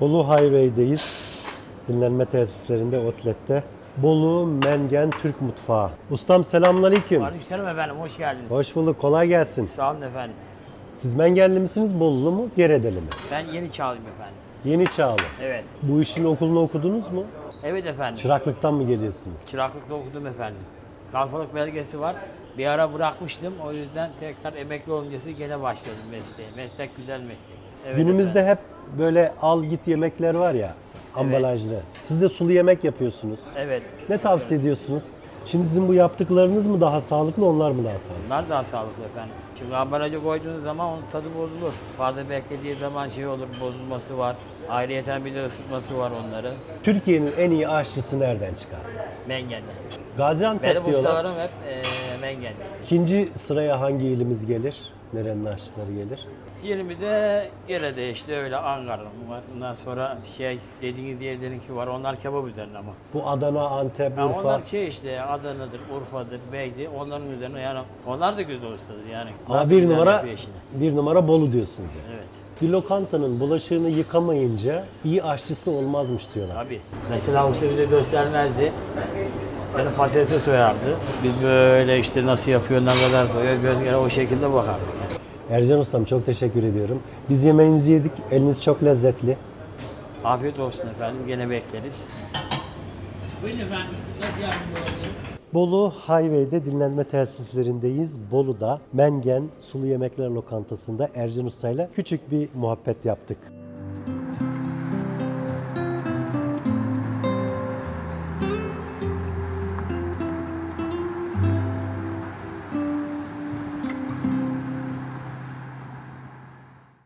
Bolu Highway'deyiz. Dinlenme tesislerinde, outlette. Bolu Mengen Türk Mutfağı. Ustam selamünaleyküm. Aleykümselam efendim, hoş geldiniz. Hoş bulduk, kolay gelsin. Sağ olun efendim. Siz Mengenli misiniz, Bolulu mu, Geredeli mi? Ben yeni çağlıyım efendim. Yeni Çağlı. Evet. Bu işin okulunu okudunuz mu? Evet efendim. Çıraklıktan mı geliyorsunuz? Çıraklıkta okudum efendim. Kalfalık belgesi var. Bir ara bırakmıştım. O yüzden tekrar emekli olunca gene başladım mesleğe. Meslek güzel meslek. Evet Günümüzde efendim. hep böyle al git yemekler var ya, ambalajlı. Siz de sulu yemek yapıyorsunuz. Evet. Ne tavsiye ediyorsunuz? Şimdi sizin bu yaptıklarınız mı daha sağlıklı, onlar mı daha sağlıklı? Bunlar daha sağlıklı efendim. Şimdi ambalajı koyduğunuz zaman onun tadı bozulur. Fazla beklediği zaman şey olur, bozulması var. Ayrıyeten bir de ısıtması var onları. Türkiye'nin en iyi aşçısı nereden çıkar? Mengen'de. Gaziantep Benim diyorlar. ustalarım hep e, Mengen'de. İkinci sıraya hangi ilimiz gelir? Nerenin aşçıları gelir? 20'de Gere'de işte öyle Ankara'm var. Ondan sonra şey dediğiniz yerlerinki var. Onlar kebap üzerine ama. Bu Adana, Antep, Yani Urfa. onlar şey işte Adana'dır, Urfa'dır, Beydi. Onların üzerine yani onlar da güzel ustadır yani. Ama bir numara işini. bir numara Bolu diyorsunuz yani. Evet. Bir lokantanın bulaşığını yıkamayınca iyi aşçısı olmazmış diyorlar. Tabii. Mesela usta bize göstermezdi. Seni patatese soyardı. Biz böyle işte nasıl yapıyor, ne kadar koyuyor, göz göre o şekilde bakardık. Yani. Ercan Ustam çok teşekkür ediyorum. Biz yemeğinizi yedik. Eliniz çok lezzetli. Afiyet olsun efendim. Gene bekleriz. Buyurun efendim. Nasıl yardımcı olabilirim? Bolu Highway'de dinlenme tesislerindeyiz. Bolu'da Mengen Sulu Yemekler Lokantası'nda Ercan Usta ile küçük bir muhabbet yaptık.